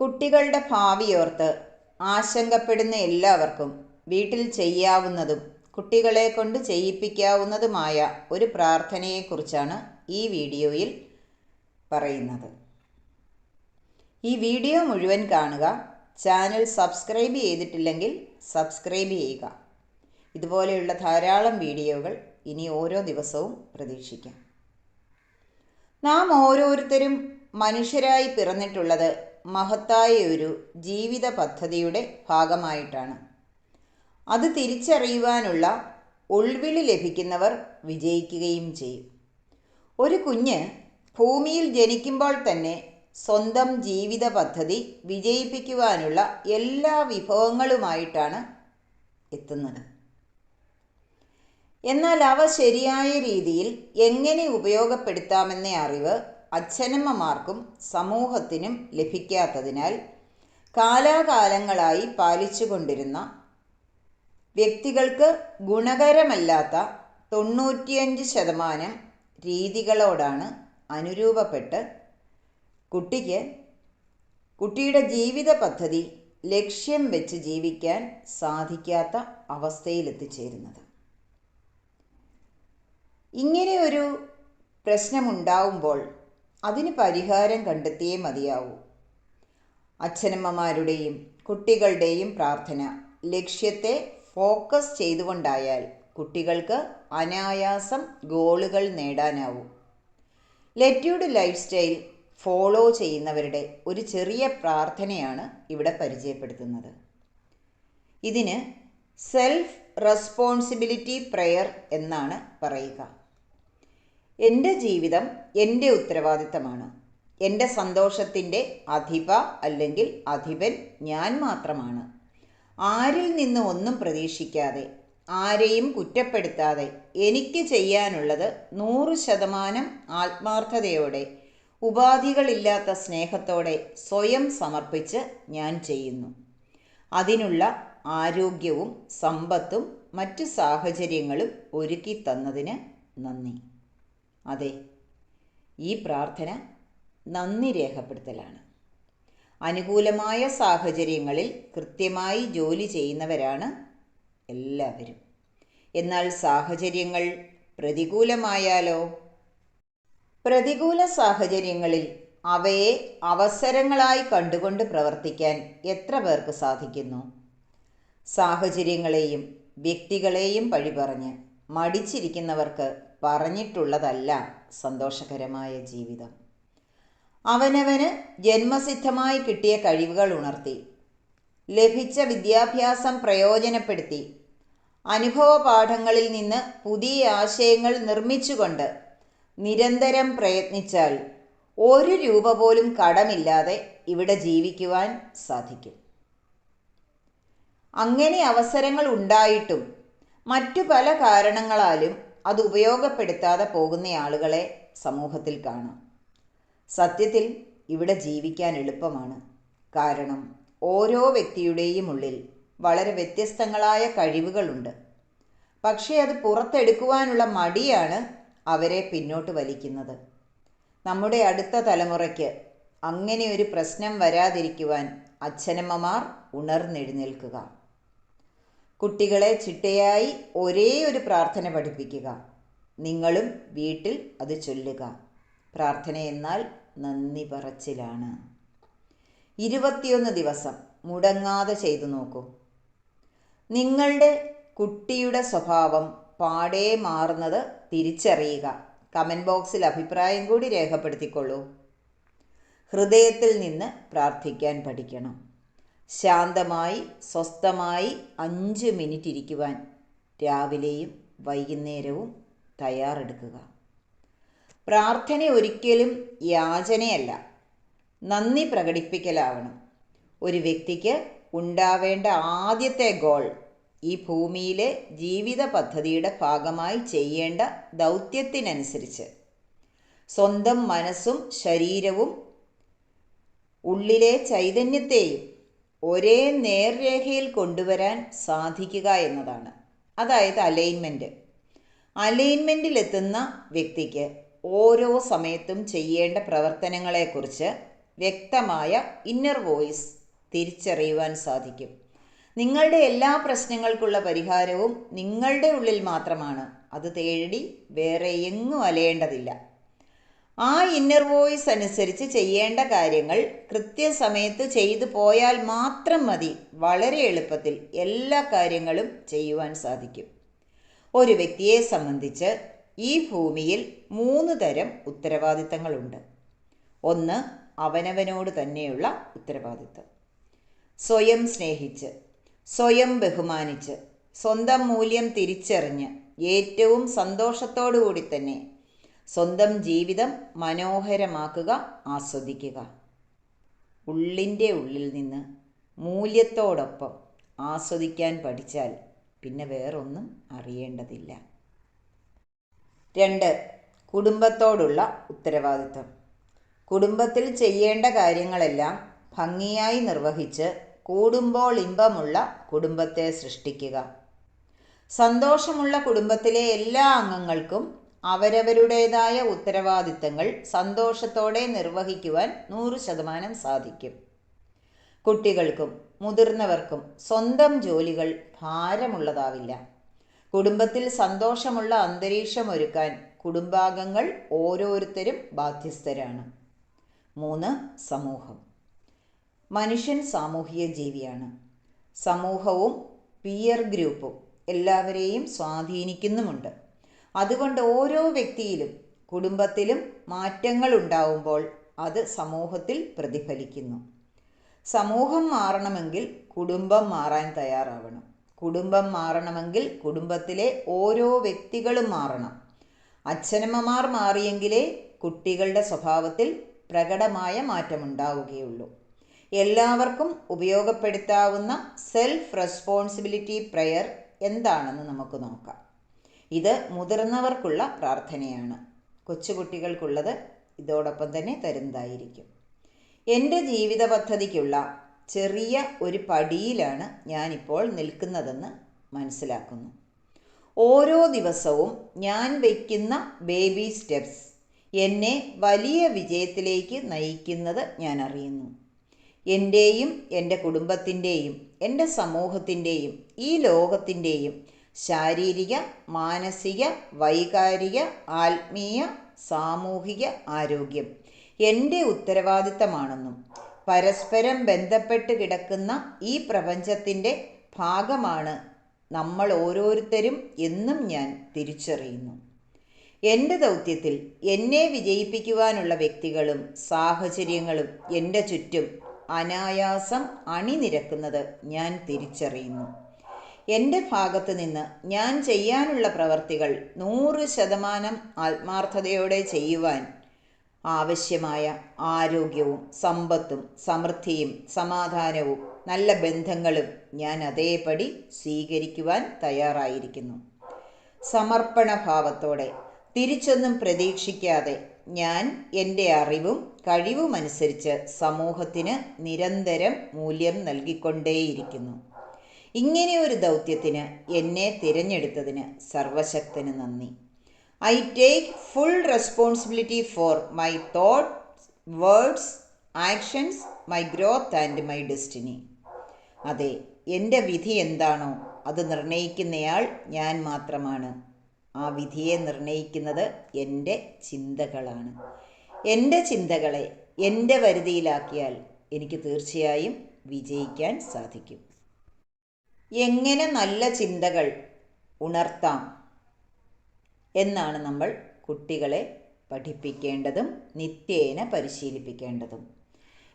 കുട്ടികളുടെ ഭാവിയോർത്ത് ആശങ്കപ്പെടുന്ന എല്ലാവർക്കും വീട്ടിൽ ചെയ്യാവുന്നതും കുട്ടികളെ കൊണ്ട് ചെയ്യിപ്പിക്കാവുന്നതുമായ ഒരു പ്രാർത്ഥനയെക്കുറിച്ചാണ് ഈ വീഡിയോയിൽ പറയുന്നത്. ഈ വീഡിയോ മുഴുവൻ കാണുക ചാനൽ സബ്സ്ക്രൈബ് ചെയ്തിട്ടില്ലെങ്കിൽ സബ്സ്ക്രൈബ് ചെയ്യുക. ഇതുപോലെയുള്ള ധാരാളം വീഡിയോകൾ ഇനി ഓരോ ദിവസവും പ്രതീക്ഷിക്കാം. നാം ഓരോരുത്തരും മനുഷ്യരായി പിറന്നിട്ടുള്ളത് മഹത്തായ ഒരു ജീവിത പദ്ധതിയുടെ ഭാഗമായിട്ടാണ്. അത് തിരിച്ചറിയുവാനുള്ള ഉൾവിളി ലഭിക്കുന്നവർ വിജയിക്കുകയും ചെയ്യും. ഒരു കുഞ്ഞ് ഭൂമിയിൽ ജനിക്കുമ്പോൾ തന്നെ സ്വന്തം ജീവിത പദ്ധതി വിജയിപ്പിക്കുവാനുള്ള എല്ലാ വിഭവങ്ങളുമായിട്ടാണ് എത്തുന്നത്. എന്നാൽ അവ ശരിയായ രീതിയിൽ എങ്ങനെ ഉപയോഗപ്പെടുത്താമെന്ന അറിവ് അച്ഛനമ്മമാർക്കും സമൂഹത്തിനും ലഭിക്കാത്തതിനാൽ കാലാകാലങ്ങളായി പാലിച്ചുകൊണ്ടിരുന്ന വ്യക്തികൾക്ക് ഗുണകരമല്ലാത്ത തൊണ്ണൂറ്റിയഞ്ച് ശതമാനം രീതികളോടാണ് അനുരൂപപ്പെട്ട് കുട്ടിക്ക് കുട്ടിയുടെ ജീവിത പദ്ധതി ലക്ഷ്യം വെച്ച് ജീവിക്കാൻ സാധിക്കാത്ത അവസ്ഥയിലെത്തിച്ചേരുന്നത്. ഇങ്ങനെയൊരു പ്രശ്നമുണ്ടാവുമ്പോൾ അതിന് പരിഹാരം കണ്ടെത്തിയേ മതിയാവൂ. അച്ഛനമ്മമാരുടെയും കുട്ടികളുടെയും പ്രാർത്ഥന ലക്ഷ്യത്തെ ഫോക്കസ് ചെയ്തുകൊണ്ടായാൽ കുട്ടികൾക്ക് അനായാസം ഗോളുകൾ നേടാനാവും. ലെറ്റ്യൂഡ് ലൈഫ് സ്റ്റൈൽ ഫോളോ ചെയ്യുന്നവരുടെ ഒരു ചെറിയ പ്രാർത്ഥനയാണ് ഇവിടെ പരിചയപ്പെടുത്തുന്നത്. ഇതിന് സെൽഫ് റെസ്പോൺസിബിലിറ്റി പ്രെയർ എന്നാണ് പറയുക. എന്റെ ജീവിതം എന്റെ ഉത്തരവാദിത്തമാണ്. എന്റെ സന്തോഷത്തിന്റെ അധിപ അല്ലെങ്കിൽ അധിപൻ ഞാൻ മാത്രമാണ്. ആരിൽ നിന്ന് ഒന്നും പ്രതീക്ഷിക്കാതെ ആരെയും കുറ്റപ്പെടുത്താതെ എനിക്ക് ചെയ്യാനുള്ളത് നൂറ് ശതമാനം ആത്മാർത്ഥതയോടെ ഉപാധികളില്ലാത്ത സ്നേഹത്തോടെ സ്വയം സമർപ്പിച്ച് ഞാൻ ചെയ്യുന്നു. അതിനുള്ള ആരോഗ്യവും സമ്പത്തും മറ്റു സാഹചര്യങ്ങളും ഒരുക്കി തന്നതിന് നന്ദി. അതെ ഈ പ്രാർത്ഥന നന്ദി രേഖപ്പെടുത്തലാണ്. അനുകൂലമായ സാഹചര്യങ്ങളിൽ കൃത്യമായി ജോലി ചെയ്യുന്നവരാണ് എല്ലാവരും. എന്നാൽ സാഹചര്യങ്ങൾ പ്രതികൂലമായാലോ? പ്രതികൂല സാഹചര്യങ്ങളിൽ അവയെ അവസരങ്ങളായി കണ്ടുകൊണ്ട് പ്രവർത്തിക്കാൻ എത്ര പേർക്ക് സാധിക്കുന്നു? സാഹചര്യങ്ങളെയും വ്യക്തികളെയും പഴിപറഞ്ഞ് മടിച്ചിരിക്കുന്നവർക്ക് പറഞ്ഞിട്ടുള്ളതല്ല സന്തോഷകരമായ ജീവിതം. അവനവന് ജന്മസിദ്ധമായി കിട്ടിയ കഴിവുകൾ ഉണർത്തി ലഭിച്ച വിദ്യാഭ്യാസം പ്രയോജനപ്പെടുത്തി അനുഭവ പാഠങ്ങളിൽ നിന്ന് പുതിയ ആശയങ്ങൾ നിർമ്മിച്ചുകൊണ്ട് നിരന്തരം പ്രയത്നിച്ചാൽ ഒരു രൂപ പോലും കടമില്ലാതെ ഇവിടെ ജീവിക്കുവാൻ സാധിക്കും. അങ്ങനെ അവസരങ്ങൾ ഉണ്ടായിട്ടും മറ്റു പല കാരണങ്ങളാലും അത് ഉപയോഗപ്പെടുത്താതെ പോകുന്ന ആളുകളെ സമൂഹത്തിൽ കാണാം. സത്യത്തിൽ ഇവിടെ ജീവിക്കാൻ എളുപ്പമാണ്. കാരണം ഓരോ വ്യക്തിയുടെയും ഉള്ളിൽ വളരെ വ്യത്യസ്തങ്ങളായ കഴിവുകളുണ്ട്. പക്ഷേ അത് പുറത്തെടുക്കുവാനുള്ള മടിയാണ് അവരെ പിന്നോട്ട് വലിക്കുന്നത്. നമ്മുടെ അടുത്ത തലമുറയ്ക്ക് അങ്ങനെ ഒരു പ്രശ്നം വരാതിരിക്കുവാൻ അച്ഛനമ്മമാർ ഉണർന്നെഴുന്നേൽക്കുക. കുട്ടികളെ ചിട്ടയായി ഒരേ ഒരു പ്രാർത്ഥന പഠിപ്പിക്കുക. നിങ്ങളും വീട്ടിൽ അത് ചൊല്ലുക. പ്രാർത്ഥന എന്നാൽ നന്ദി പറച്ചിലാണ്. ഇരുപത്തിയൊന്ന് ദിവസം മുടങ്ങാതെ ചെയ്തു നോക്കൂ. നിങ്ങളുടെ കുട്ടിയുടെ സ്വഭാവം പാടെ മാറുന്നത് തിരിച്ചറിയുക. കമന്റ് ബോക്സിൽ അഭിപ്രായം കൂടി രേഖപ്പെടുത്തിക്കൊള്ളൂ. ഹൃദയത്തിൽ നിന്ന് പ്രാർത്ഥിക്കാൻ പഠിക്കണം. ശാന്തമായി സ്വസ്ഥമായി അഞ്ച് മിനിറ്റ് ഇരിക്കുവാൻ രാവിലെയും വൈകുന്നേരവും തയ്യാറെടുക്കുക. പ്രാർത്ഥന ഒരിക്കലും യാചനയല്ല. നന്ദി പ്രകടിപ്പിക്കലാവണം. ഒരു വ്യക്തിക്ക് ഉണ്ടാവേണ്ട ആദ്യത്തെ ഗോൾ ഈ ഭൂമിയിലെ ജീവിത പദ്ധതിയുടെ ഭാഗമായി ചെയ്യേണ്ട ദൗത്യത്തിനനുസരിച്ച്. സ്വന്തം മനസ്സും ശരീരവും ഉള്ളിലെ ചൈതന്യത്തെയും ഒരേ നേർരേഖയിൽ കൊണ്ടുവരാൻ സാധിക്കുക എന്നതാണ്. അതായത് അലൈൻമെന്റ് അലൈൻമെന്റിലെത്തുന്ന വ്യക്തിക്ക് ഓരോ സമയത്തും ചെയ്യേണ്ട പ്രവർത്തനങ്ങളെക്കുറിച്ച് വ്യക്തമായ ഇന്നർ വോയിസ് തിരിച്ചറിയുവാൻ സാധിക്കും. നിങ്ങളുടെ എല്ലാ പ്രശ്നങ്ങൾക്കുള്ള പരിഹാരവും നിങ്ങളുടെ ഉള്ളിൽ മാത്രമാണ്. അത് തേടി വേറെ എങ്ങും അലയേണ്ടതില്ല. ആ ഇന്നർ വോയിസ് അനുസരിച്ച് ചെയ്യേണ്ട കാര്യങ്ങൾ കൃത്യസമയത്ത് ചെയ്തു പോയാൽ മാത്രം മതി. വളരെ എളുപ്പത്തിൽ എല്ലാ കാര്യങ്ങളും ചെയ്യുവാൻ സാധിക്കും. ഒരു വ്യക്തിയെ സംബന്ധിച്ച് ഈ ഭൂമിയിൽ മൂന്ന് തരം ഉത്തരവാദിത്തങ്ങളുണ്ട്. ഒന്ന് അവനവനോട് തന്നെയുള്ള ഉത്തരവാദിത്തം. സ്വയം സ്നേഹിച്ച് സ്വയം ബഹുമാനിച്ച് സ്വന്തം മൂല്യം തിരിച്ചറിഞ്ഞ് ഏറ്റവും സന്തോഷത്തോടു കൂടി തന്നെ സ്വന്തം ജീവിതം മനോഹരമാക്കുക ആസ്വദിക്കുക. ഉള്ളിന്റെ ഉള്ളിൽ നിന്ന് മൂല്യത്തോടൊപ്പം ആസ്വദിക്കാൻ പഠിച്ചാൽ പിന്നെ വേറൊന്നും അറിയേണ്ടതില്ല. രണ്ട് കുടുംബത്തോടുള്ള ഉത്തരവാദിത്വം കുടുംബത്തിൽ ചെയ്യേണ്ട കാര്യങ്ങളെല്ലാം ഭംഗിയായി നിർവഹിച്ച് കൂടുമ്പോൾ ഇമ്പമുള്ള കുടുംബത്തെ സൃഷ്ടിക്കുക. സന്തോഷമുള്ള കുടുംബത്തിലെ എല്ലാ അംഗങ്ങൾക്കും അവരവരുടേതായ ഉത്തരവാദിത്തങ്ങൾ സന്തോഷത്തോടെ നിർവഹിക്കുവാൻ നൂറ് ശതമാനം സാധിക്കും. കുട്ടികൾക്കും മുതിർന്നവർക്കും സ്വന്തം ജോലികൾ ഭാരമുള്ളതാവില്ല. കുടുംബത്തിൽ സന്തോഷമുള്ള അന്തരീക്ഷം ഒരുക്കാൻ കുടുംബാംഗങ്ങൾ ഓരോരുത്തരും ബാധ്യസ്ഥരാണ്. മൂന്ന് സമൂഹം. മനുഷ്യൻ സാമൂഹിക ജീവിയാണ്. സമൂഹവും പിയർ ഗ്രൂപ്പും എല്ലാവരെയും സ്വാധീനിക്കുന്നുമുണ്ട്. അതുകൊണ്ട് ഓരോ വ്യക്തിയിലും കുടുംബത്തിലും മാറ്റങ്ങൾ ഉണ്ടാവുമ്പോൾ അത് സമൂഹത്തിൽ പ്രതിഫലിക്കുന്നു. സമൂഹം മാറണമെങ്കിൽ കുടുംബം മാറാൻ തയ്യാറാവണം. കുടുംബം മാറണമെങ്കിൽ കുടുംബത്തിലെ ഓരോ വ്യക്തികളും മാറണം. അച്ഛനമ്മമാർ മാറിയെങ്കിലേ കുട്ടികളുടെ സ്വഭാവത്തിൽ പ്രകടമായ മാറ്റമുണ്ടാവുകയുള്ളൂ. എല്ലാവർക്കും ഉപയോഗപ്പെടുത്താവുന്ന സെൽഫ് റെസ്പോൺസിബിലിറ്റി പ്രയർ എന്താണെന്ന് നമുക്ക് നോക്കാം. ഇത് മുതിർന്നവർക്കുള്ള പ്രാർത്ഥനയാണ്. കൊച്ചുകുട്ടികൾക്കുള്ളത് ഇതോടൊപ്പം തന്നെ തരുന്നതായിരിക്കും. എന്റെ ജീവിത പദ്ധതിക്കുള്ള ചെറിയ ഒരു പടിയിലാണ് ഞാനിപ്പോൾ നിൽക്കുന്നതെന്ന് മനസ്സിലാക്കുന്നു. ഓരോ ദിവസവും ഞാൻ വയ്ക്കുന്ന ബേബി സ്റ്റെപ്സ് എന്നെ വലിയ വിജയത്തിലേക്ക് നയിക്കുന്നത് ഞാൻ അറിയുന്നു. എന്റെയും എന്റെ കുടുംബത്തിന്റെയും എന്റെ സമൂഹത്തിന്റെയും ഈ ലോകത്തിന്റെയും ശാരീരിക മാനസിക വൈകാരിക ആത്മീയ സാമൂഹിക ആരോഗ്യം. എന്റെ ഉത്തരവാദിത്തമാണെന്നും പരസ്പരം ബന്ധപ്പെട്ട് കിടക്കുന്ന ഈ പ്രപഞ്ചത്തിന്റെ ഭാഗമാണ് നമ്മൾ ഓരോരുത്തരും എന്നും ഞാൻ തിരിച്ചറിയുന്നു. എന്റെ ദൗത്യത്തിൽ എന്നെ വിജയിപ്പിക്കുവാനുള്ള വ്യക്തികളും സാഹചര്യങ്ങളും എന്റെ ചുറ്റും അനായാസം അണിനിരക്കുന്നത് ഞാൻ തിരിച്ചറിയുന്നു. എന്റെ ഭാഗത്ത് നിന്ന് ഞാൻ ചെയ്യാനുള്ള പ്രവർത്തികൾ നൂറ് ശതമാനം ആത്മാർത്ഥതയോടെ ചെയ്യുവാൻ ആവശ്യമായ ആരോഗ്യവും സമ്പത്തും സമൃദ്ധിയും സമാധാനവും നല്ല ബന്ധങ്ങളും ഞാൻ അതേപടി സ്വീകരിക്കുവാൻ തയ്യാറായിരിക്കുന്നു. സമർപ്പണഭാവത്തോടെ തിരിച്ചൊന്നും പ്രതീക്ഷിക്കാതെ ഞാൻ എന്റെ അറിവും കഴിവുമനുസരിച്ച് സമൂഹത്തിന് നിരന്തരം മൂല്യം നൽകിക്കൊണ്ടേയിരിക്കുന്നു. ഇങ്ങനെ ഒരു ദൗത്യത്തിന് എന്നെ തിരഞ്ഞെടുത്തതിന് സർവശക്തന് നന്ദി. I take full responsibility for my thoughts words actions my growth and my destiny. അതെ എന്റെ വിധി എന്താണോ അത് നിർണയിക്കുന്നയാൾ ഞാൻ മാത്രമാണ്. ആ വിധിയെ നിർണയിക്കുന്നത് എന്റെ ചിന്തകളാണ്. എന്റെ ചിന്തകളെ എന്റെ വരുതിയിലാക്കിയാൽ എനിക്ക് തീർച്ചയായും വിജയിക്കാൻ സാധിക്കും. എങ്ങനെ നല്ല ചിന്തകൾ ഉണർത്താം എന്നാണ് നമ്മൾ കുട്ടികളെ പഠിപ്പിക്കേണ്ടതും നിത്യേന പരിശീലിപ്പിക്കേണ്ടതും.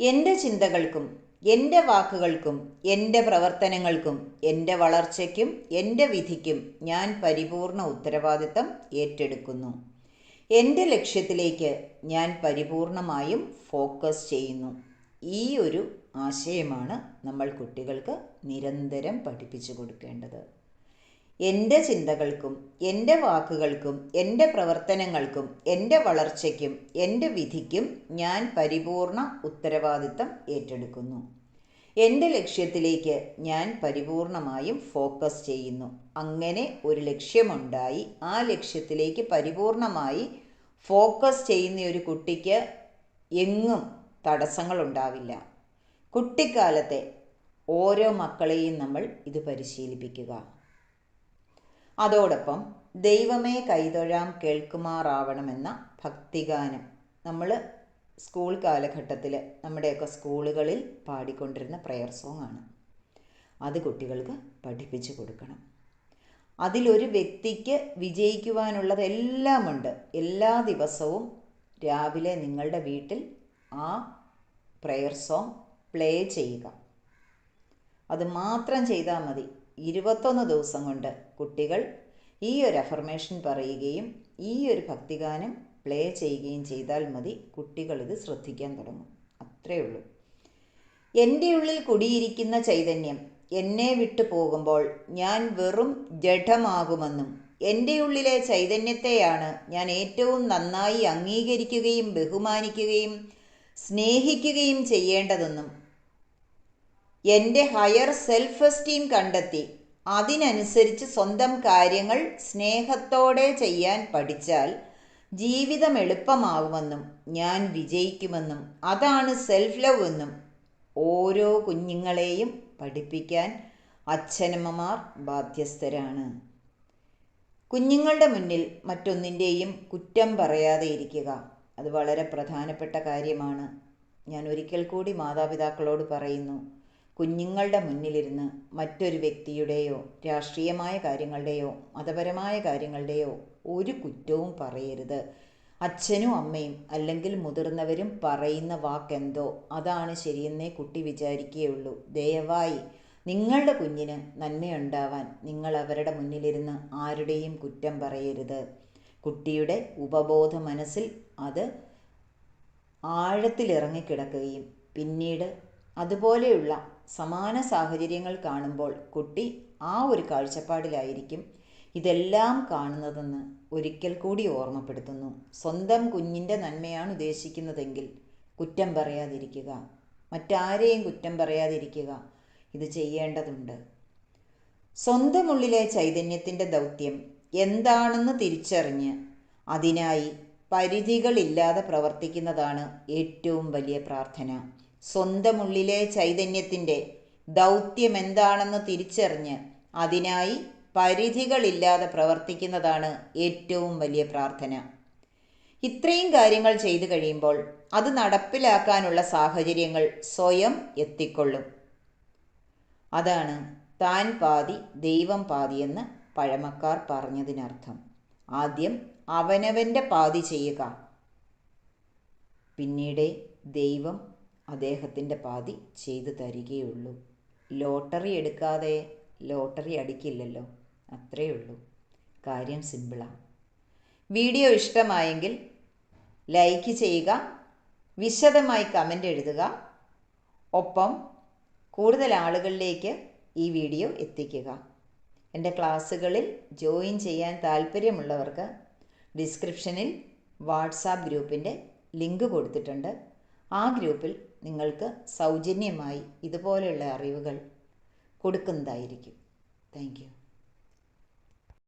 എന്റെ ചിന്തകൾക്കും എന്റെ വാക്കുകൾക്കും എന്റെ പ്രവർത്തനങ്ങൾക്കും എന്റെ വളർച്ചയ്ക്കും എന്റെ വിധിക്കും ഞാൻ പരിപൂർണ ഉത്തരവാദിത്തം ഏറ്റെടുക്കുന്നു. എന്റെ ലക്ഷ്യത്തിലേക്ക് ഞാൻ പരിപൂർണമായും ഫോക്കസ് ചെയ്യുന്നു. ഈ ഒരു ആശയമാണ് നമ്മൾ കുട്ടികൾക്ക് നിരന്തരം പഠിപ്പിച്ചു കൊടുക്കേണ്ടത്. എന്റെ ചിന്തകൾക്കും എന്റെ വാക്കുകൾക്കും എന്റെ പ്രവർത്തനങ്ങൾക്കും എന്റെ വളർച്ചയ്ക്കും എന്റെ വിധിക്കും ഞാൻ പരിപൂർണ ഉത്തരവാദിത്തം ഏറ്റെടുക്കുന്നു. എന്റെ ലക്ഷ്യത്തിലേക്ക് ഞാൻ പരിപൂർണമായും ഫോക്കസ് ചെയ്യുന്നു. അങ്ങനെ ഒരു ലക്ഷ്യമുണ്ടായി. ആ ലക്ഷ്യത്തിലേക്ക് പരിപൂർണമായി ഫോക്കസ് ചെയ്യുന്ന ഒരു കുട്ടിക്ക് എങ്ങും തടസ്സങ്ങളുണ്ടാവില്ല. കുട്ടിക്കാലത്തെ ഓരോ മക്കളെയും നമ്മൾ ഇത് പരിശീലിപ്പിക്കുക. അതോടൊപ്പം ദൈവമേ കൈതൊഴാം കേൾക്കുമാറാവണമെന്ന ഭക്തിഗാനം നമ്മൾ സ്കൂൾ കാലഘട്ടത്തിൽ നമ്മുടെയൊക്കെ സ്കൂളുകളിൽ പാടിക്കൊണ്ടിരുന്ന പ്രെയർ സോങ് ആണ് അത് കുട്ടികൾക്ക് പഠിപ്പിച്ചു കൊടുക്കണം. അതിലൊരു വ്യക്തിക്ക് വിജയിക്കുവാനുള്ളതെല്ലാമുണ്ട് എല്ലാ ദിവസവും രാവിലെ നിങ്ങളുടെ വീട്ടിൽ ആ പ്രെയർ സോങ് പ്ലേ ചെയ്യുക. അത് മാത്രം ചെയ്താൽ മതി. ഇരുപത്തൊന്ന് ദിവസം കൊണ്ട് കുട്ടികൾ ഈ ഒരു അഫർമേഷൻ പറയുകയും ഈ ഒരു ഭക്തിഗാനം പ്ലേ ചെയ്യുകയും ചെയ്താൽ മതി. കുട്ടികൾ ഇത് ശ്രദ്ധിക്കാൻ തുടങ്ങും. അത്രയേ ഉള്ളൂ. എന്റെ ഉള്ളിൽ കുടിയിരിക്കുന്ന ചൈതന്യം എന്നെ വിട്ടു പോകുമ്പോൾ ഞാൻ വെറും ജഡമാകുമെന്നും എന്റെ ഉള്ളിലെ ചൈതന്യത്തെയാണ് ഞാൻ ഏറ്റവും നന്നായി അംഗീകരിക്കുകയും ബഹുമാനിക്കുകയും സ്നേഹിക്കുകയും ചെയ്യേണ്ടതെന്നും എന്റെ ഹയർ സെൽഫ് എസ്റ്റീം കണ്ടെത്തി. അതിനനുസരിച്ച് സ്വന്തം കാര്യങ്ങൾ സ്നേഹത്തോടെ ചെയ്യാൻ പഠിച്ചാൽ ജീവിതം എളുപ്പമാവുമെന്നും ഞാൻ വിജയിക്കുമെന്നും അതാണ് സെൽഫ് ലവ് എന്നും ഓരോ കുഞ്ഞുങ്ങളെയും പഠിപ്പിക്കാൻ അച്ഛനമ്മമാർ ബാധ്യസ്ഥരാണ്. കുഞ്ഞുങ്ങളുടെ മുന്നിൽ മറ്റൊന്നിന്റെയും കുറ്റം പറയാതെ ഇരിക്കുക. അത് വളരെ പ്രധാനപ്പെട്ട കാര്യമാണ്. ഞാൻ ഒരിക്കൽ കൂടി മാതാപിതാക്കളോട് പറയുന്നു കുഞ്ഞുങ്ങളുടെ മുന്നിലിരുന്ന് മറ്റൊരു വ്യക്തിയുടെയോ രാഷ്ട്രീയമായ കാര്യങ്ങളുടെയോ മതപരമായ കാര്യങ്ങളുടെയോ ഒരു കുറ്റവും പറയരുത്. അച്ഛനും അമ്മയും അല്ലെങ്കിൽ മുതിർന്നവരും പറയുന്ന വാക്കെന്തോ അതാണ് ശരിയെന്നേ കുട്ടി വിചാരിക്കുകയുള്ളൂ. ദയവായി നിങ്ങളുടെ കുഞ്ഞിന് നന്മയുണ്ടാവാൻ നിങ്ങൾ അവരുടെ മുന്നിലിരുന്ന് ആരുടെയും കുറ്റം പറയരുത്. കുട്ടിയുടെ ഉപബോധ മനസ്സിൽ അത് ആഴത്തിലിറങ്ങിക്കിടക്കുകയും പിന്നീട് അതുപോലെയുള്ള സമാന സാഹചര്യങ്ങൾ കാണുമ്പോൾ കുട്ടി ആ ഒരു കാഴ്ചപ്പാടിലായിരിക്കും ഇതെല്ലാം കാണുന്നതെന്ന് ഒരിക്കൽ കൂടി ഓർമ്മപ്പെടുത്തുന്നു. സ്വന്തം കുഞ്ഞിന്റെ നന്മയാണ് ഉദ്ദേശിക്കുന്നതെങ്കിൽ കുറ്റം പറയാതിരിക്കുക. മറ്റാരെയും കുറ്റം പറയാതിരിക്കുക. ഇത് ചെയ്യേണ്ടതുണ്ട്. സ്വന്തം ഉള്ളിലെ ചൈതന്യത്തിന്റെ ദൗത്യം എന്താണെന്ന് തിരിച്ചറിഞ്ഞ് അതിനായി പരിധികളില്ലാതെ പ്രവർത്തിക്കുന്നതാണ് ഏറ്റവും വലിയ പ്രാർത്ഥന. സ്വന്തം ഉള്ളിലെ ചൈതന്യത്തിന്റെ ദൗത്യം എന്താണെന്ന് തിരിച്ചറിഞ്ഞ് അതിനായി പരിധികളില്ലാതെ പ്രവർത്തിക്കുന്നതാണ് ഏറ്റവും വലിയ പ്രാർത്ഥന. ഇത്രയും കാര്യങ്ങൾ ചെയ്തു കഴിയുമ്പോൾ അത് നടപ്പിലാക്കാനുള്ള സാഹചര്യങ്ങൾ സ്വയം എത്തിക്കൊള്ളും. അതാണ് താൻ പാതി ദൈവം പാതിയെന്ന് പഴമക്കാർ പറഞ്ഞതിനർത്ഥം. ആദ്യം അവനവന്റെ പാതി ചെയ്യുക. പിന്നീട് ദൈവം അദ്ദേഹത്തിന്റെ പാതി ചെയ്തു തരികയുള്ളൂ. ലോട്ടറി എടുക്കാതെ ലോട്ടറി അടിക്കില്ലല്ലോ അത്രയേ ഉള്ളൂ. കാര്യം സിമ്പിളാണ് വീഡിയോ ഇഷ്ടമായെങ്കിൽ ലൈക്ക് ചെയ്യുക വിശദമായി കമന്റ് എഴുതുക. ഒപ്പം കൂടുതൽ ആളുകളിലേക്ക് ഈ വീഡിയോ എത്തിക്കുക. എന്റെ ക്ലാസ്സുകളിൽ ജോയിൻ ചെയ്യാൻ താല്പര്യമുള്ളവർക്ക് ഡിസ്ക്രിപ്ഷനിൽ വാട്സാപ്പ് ഗ്രൂപ്പിന്റെ ലിങ്ക് കൊടുത്തിട്ടുണ്ട്. ആ ഗ്രൂപ്പിൽ നിങ്ങൾക്ക് സൗജന്യമായി ഇതുപോലെയുള്ള അറിവുകൾ കൊടുക്കുന്നതായിരിക്കും. താങ്ക്